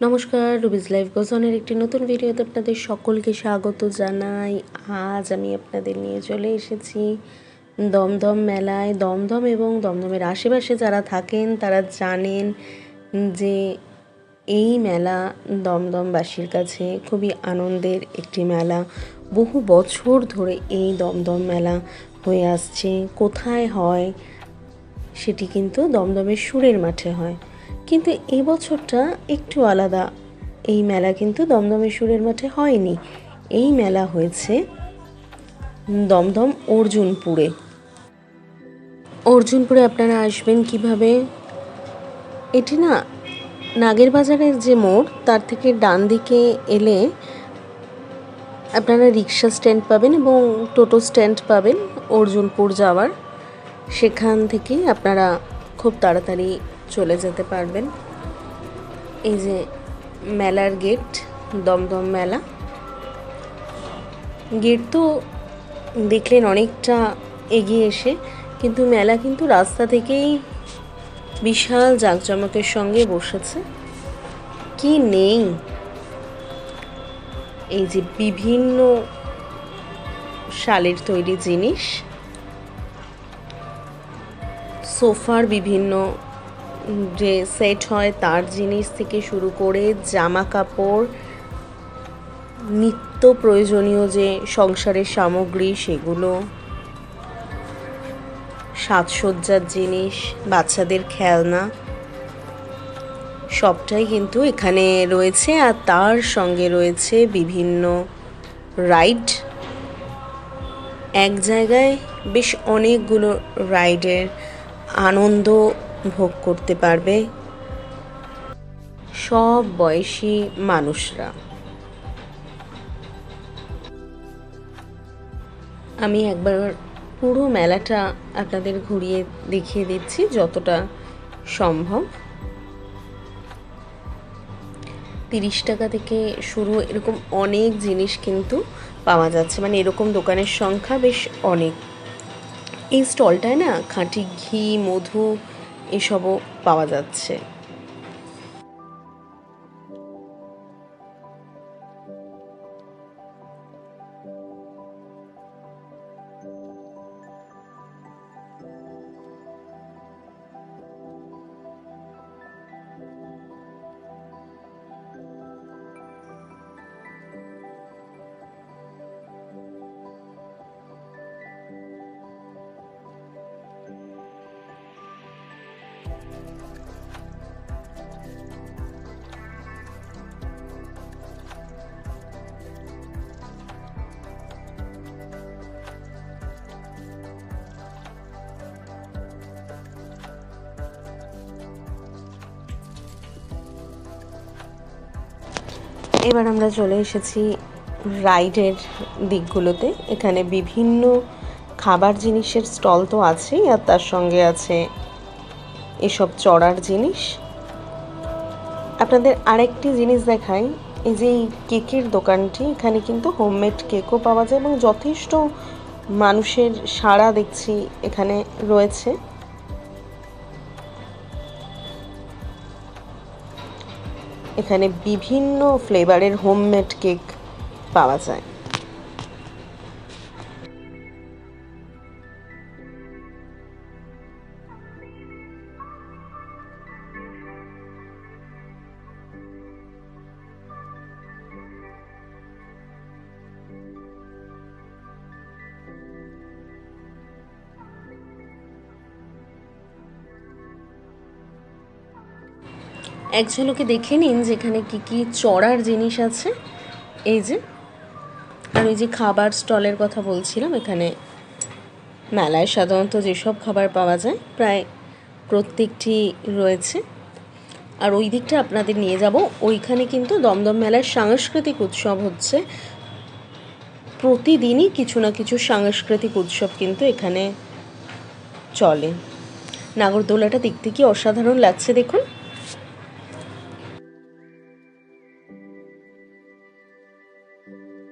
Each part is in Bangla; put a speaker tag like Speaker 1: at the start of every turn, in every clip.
Speaker 1: নমস্কার রুবিজ লাইফ গোজনের একটি নতুন ভিডিওতে আপনাদের সকলকে স্বাগত জানাই। আজ আমি আপনাদের নিয়ে চলে এসেছি দমদম মেলায়। দমদম এবং দমদমের আশেপাশে যারা থাকেন, তারা জানেন যে এই মেলা দমদমবাসীর কাছে খুবই আনন্দের একটি মেলা। বহু বছর ধরে এই দমদম মেলা হয়ে আসছে। কোথায় হয় সেটি কিন্তু দমদমের সুরের মাঠে হয়। কিন্তু এই বছরটা একটু আলাদা। এই মেলা কিন্তু দমদমের সুরের মাঠে হয়নি। এই মেলা হয়েছে দমদম অর্জুনপুরে। অর্জুনপুরে আপনারা আসবেন কীভাবে? এটি না নাগের বাজারের যে মোড়, তার থেকে ডান দিকে এলে আপনারা রিক্সা স্ট্যান্ড পাবেন এবং টোটো স্ট্যান্ড পাবেন অর্জুনপুর যাওয়ার। সেখান থেকে আপনারা খুব তাড়াতাড়ি চলে যেতে পারবেন। এই যে মেলার গেট, দমদম মেলা। গেট তো দেখলেন অনেকটা এগিয়ে এসে, কিন্তু মেলা কিন্তু রাস্তা থেকেই বিশাল জাঁকজমকের সঙ্গে বসেছে। কি নেই? এই যে বিভিন্ন শালের তৈরি জিনিস, সোফার বিভিন্ন যে সেট হয় তার জিনিস থেকে শুরু করে জামা কাপড়, নিত্য প্রয়োজনীয় যে সংসারের সামগ্রী সেগুলো, সাজসজ্জার জিনিস, বাচ্চাদের খেলনা, সবটাই কিন্তু এখানে রয়েছে আর তার সঙ্গে রয়েছে বিভিন্ন রাইড। এক জায়গায় বেশ অনেকগুলো রাইডের আনন্দ ভোগ করতে পারবে। সব বয়সী মানুষরা। আমি একবার পুরো মেলাটা আপনাদের ঘুরিয়ে দেখিয়ে দিচ্ছি যতটা সম্ভব। তিরিশ টাকা থেকে শুরু এরকম অনেক জিনিস কিন্তু পাওয়া যাচ্ছে। মানে এরকম দোকানের সংখ্যা বেশ অনেক। এই স্টলটায় না খাঁটি ঘি, মধু এসবও পাওয়া যাচ্ছে। এবার আমরা চলে এসেছি রাইডের দিকগুলোতে। এখানে বিভিন্ন খাবার জিনিসের স্টল তো আছেই, আর তার সঙ্গে আছে এসব চড়ার জিনিস। আপনাদের আরেকটি জিনিস দেখাই, এই যে এই কেকের দোকানটি, এখানে কিন্তু হোমমেড কেকও পাওয়া যায় এবং যথেষ্ট মানুষের সাড়া দেখছি এখানে রয়েছে। এখানে বিভিন্ন ফ্লেভারের হোমমেড কেক পাওয়া যায়। এক ঝলকে দেখে নিন যেখানে কি কি চড়ার জিনিস আছে। এই যে, আর ওই যে খাবার স্টলের কথা বলছিলাম, এখানে মেলায় সাধারণত যেসব খাবার পাওয়া যায়, প্রায় প্রত্যেকটি রয়েছে। আর ওই দিকটা আপনাদের নিয়ে যাব। ওইখানে কিন্তু দমদম মেলার সাংস্কৃতিক উৎসব হচ্ছে। প্রতিদিনই কিছু না কিছু সাংস্কৃতিক উৎসব কিন্তু এখানে চলে। নাগরদোলাটা দেখতে কি অসাধারণ লাগছে দেখুন। Thank you.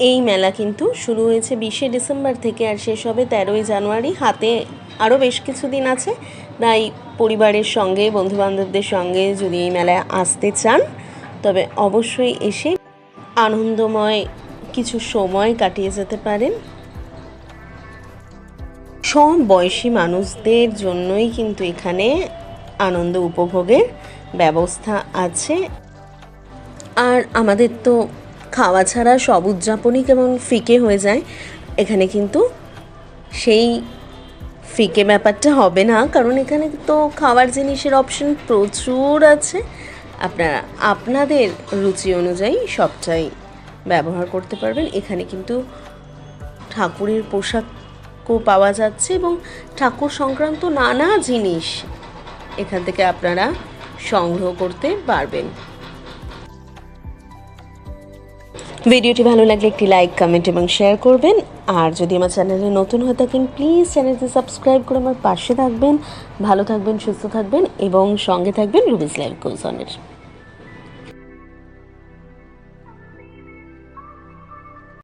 Speaker 1: এই মেলা কিন্তু শুরু হয়েছে বিশে ডিসেম্বর থেকে আর শেষ হবে তেরোই জানুয়ারি। হাতে আরও বেশ কিছু দিন আছে। তাই পরিবারের সঙ্গে, বন্ধুবান্ধবদের সঙ্গে যদি এই মেলায় আসতে চান, তবে অবশ্যই এসে আনন্দময় কিছু সময় কাটিয়ে যেতে পারেন। সব বয়সী মানুষদের জন্যই কিন্তু এখানে আনন্দ উপভোগের ব্যবস্থা আছে। আর আমাদের তো খাওয়া ছাড়া সব উদযাপনই কেমন ফিকে হয়ে যায়। এখানে কিন্তু সেই ফিকে ব্যাপারটা হবে না, কারণ এখানে তো খাওয়ার জিনিসের অপশন প্রচুর আছে। আপনারা, আপনাদের রুচি অনুযায়ী সবটাই ব্যবহার করতে পারবেন। এখানে কিন্তু ঠাকুরের পোশাকও পাওয়া যাচ্ছে এবং ঠাকুর সংক্রান্ত নানা জিনিস এখান থেকে আপনারা সংগ্রহ করতে পারবেন। ভিডিওটি ভালো লাগলে একটি লাইক কমেন্ট এবং শেয়ার করবেন। আর যদি আমার চ্যানেলে নতুন হয়ে থাকেন প্লিজ চ্যানেলটি সাবস্ক্রাইব করে আমার পাশে থাকবেন। ভালো থাকবেন, সুস্থ থাকবেন এবং সঙ্গে থাকবেন রুবিস লাইভ গোলসনের